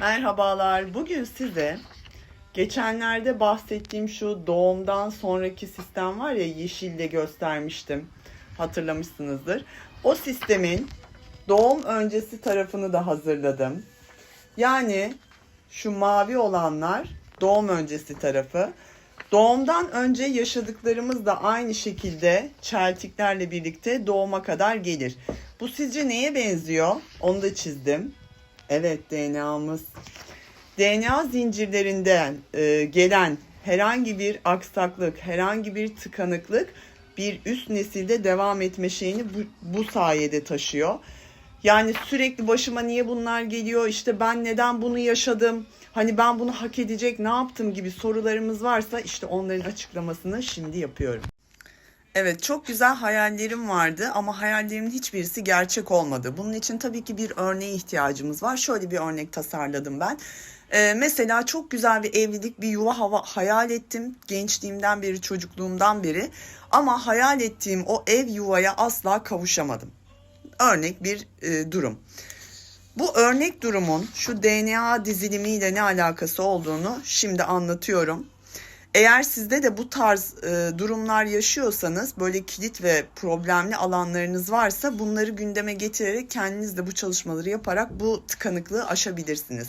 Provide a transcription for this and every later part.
Merhabalar. Bugün size geçenlerde bahsettiğim şu doğumdan sonraki sistem var ya yeşilde göstermiştim. Hatırlamışsınızdır. O sistemin doğum öncesi tarafını da hazırladım. Yani şu mavi olanlar doğum öncesi tarafı. Doğumdan önce yaşadıklarımız da aynı şekilde çeltiklerle birlikte doğuma kadar gelir. Bu sizce neye benziyor? Onu da çizdim. Evet DNA'mız. DNA zincirlerinden e, gelen herhangi bir aksaklık, herhangi bir tıkanıklık bir üst nesilde devam etme şeyini bu, bu sayede taşıyor. Yani sürekli başıma niye bunlar geliyor, işte ben neden bunu yaşadım, hani ben bunu hak edecek ne yaptım gibi sorularımız varsa işte onların açıklamasını şimdi yapıyorum. Evet çok güzel hayallerim vardı ama hayallerimin hiçbirisi gerçek olmadı. Bunun için tabii ki bir örneğe ihtiyacımız var. Şöyle bir örnek tasarladım ben. Ee, mesela çok güzel bir evlilik, bir yuva hava hayal ettim. Gençliğimden beri, çocukluğumdan beri. Ama hayal ettiğim o ev yuvaya asla kavuşamadım. Örnek bir e, durum. Bu örnek durumun şu DNA dizilimiyle ne alakası olduğunu şimdi anlatıyorum. Eğer sizde de bu tarz e, durumlar yaşıyorsanız böyle kilit ve problemli alanlarınız varsa bunları gündeme getirerek kendiniz de bu çalışmaları yaparak bu tıkanıklığı aşabilirsiniz.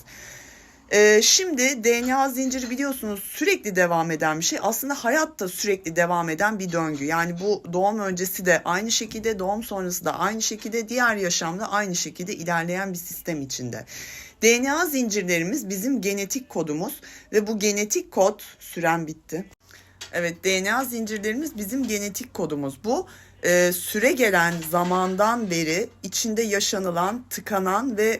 E, şimdi DNA zinciri biliyorsunuz sürekli devam eden bir şey. Aslında hayat da sürekli devam eden bir döngü. Yani bu doğum öncesi de aynı şekilde, doğum sonrası da aynı şekilde, diğer yaşamda aynı şekilde ilerleyen bir sistem içinde. DNA zincirlerimiz bizim genetik kodumuz ve bu genetik kod süren bitti. Evet DNA zincirlerimiz bizim genetik kodumuz. Bu e, süre gelen zamandan beri içinde yaşanılan, tıkanan ve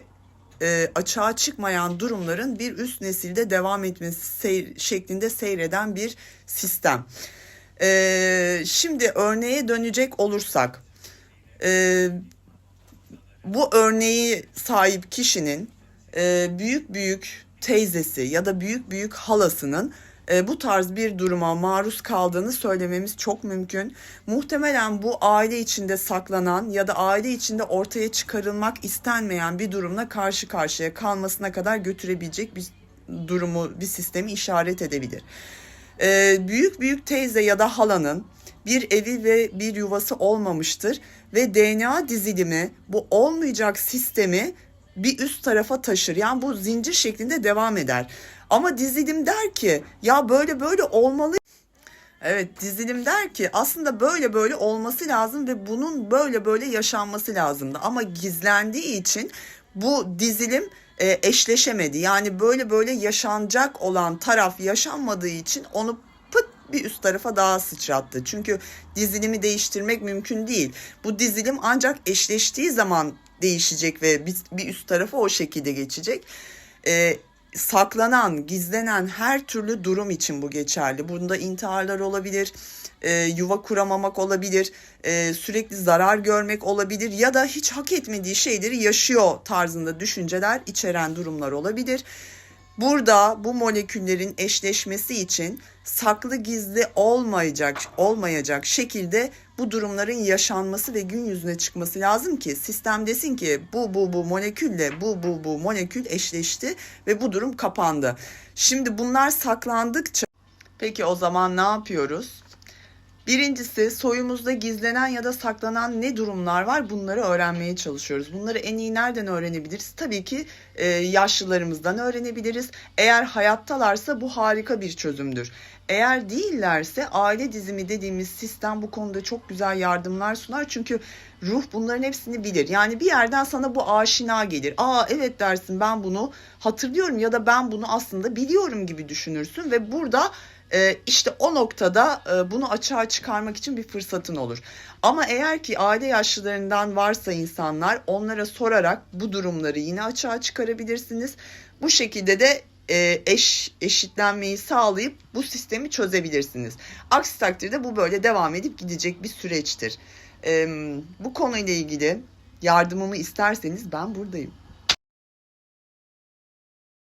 e, açığa çıkmayan durumların bir üst nesilde devam etmesi seyir, şeklinde seyreden bir sistem. E, şimdi örneğe dönecek olursak, e, bu örneği sahip kişinin e, büyük büyük teyzesi ya da büyük büyük halasının e, bu tarz bir duruma maruz kaldığını söylememiz çok mümkün. Muhtemelen bu aile içinde saklanan ya da aile içinde ortaya çıkarılmak istenmeyen bir durumla karşı karşıya kalmasına kadar götürebilecek bir durumu, bir sistemi işaret edebilir. E, büyük büyük teyze ya da halanın bir evi ve bir yuvası olmamıştır ve DNA dizilimi bu olmayacak sistemi bir üst tarafa taşır. Yani bu zincir şeklinde devam eder. Ama dizilim der ki ya böyle böyle olmalı. Evet dizilim der ki aslında böyle böyle olması lazım ve bunun böyle böyle yaşanması lazımdı. Ama gizlendiği için bu dizilim e, eşleşemedi. Yani böyle böyle yaşanacak olan taraf yaşanmadığı için onu pıt bir üst tarafa daha sıçrattı. Çünkü dizilimi değiştirmek mümkün değil. Bu dizilim ancak eşleştiği zaman değişecek ve bir, bir üst tarafa o şekilde geçecek. Ee, saklanan, gizlenen her türlü durum için bu geçerli. Bunda intiharlar olabilir, e, yuva kuramamak olabilir, e, sürekli zarar görmek olabilir ya da hiç hak etmediği şeyleri yaşıyor tarzında düşünceler içeren durumlar olabilir. Burada bu moleküllerin eşleşmesi için saklı gizli olmayacak olmayacak şekilde bu durumların yaşanması ve gün yüzüne çıkması lazım ki sistem desin ki bu bu bu molekülle bu bu bu molekül eşleşti ve bu durum kapandı. Şimdi bunlar saklandıkça peki o zaman ne yapıyoruz? Birincisi soyumuzda gizlenen ya da saklanan ne durumlar var bunları öğrenmeye çalışıyoruz. Bunları en iyi nereden öğrenebiliriz? Tabii ki e, yaşlılarımızdan öğrenebiliriz. Eğer hayattalarsa bu harika bir çözümdür. Eğer değillerse aile dizimi dediğimiz sistem bu konuda çok güzel yardımlar sunar. Çünkü ruh bunların hepsini bilir. Yani bir yerden sana bu aşina gelir. Aa evet dersin ben bunu hatırlıyorum ya da ben bunu aslında biliyorum gibi düşünürsün ve burada e, işte o noktada e, bunu açığa çıkarmak için bir fırsatın olur. Ama eğer ki aile yaşlılarından varsa insanlar onlara sorarak bu durumları yine açığa çıkarabilirsiniz. Bu şekilde de e, eş eşitlenmeyi sağlayıp bu sistemi çözebilirsiniz. Aksi takdirde bu böyle devam edip gidecek bir süreçtir. Bu konuyla ilgili yardımımı isterseniz ben buradayım.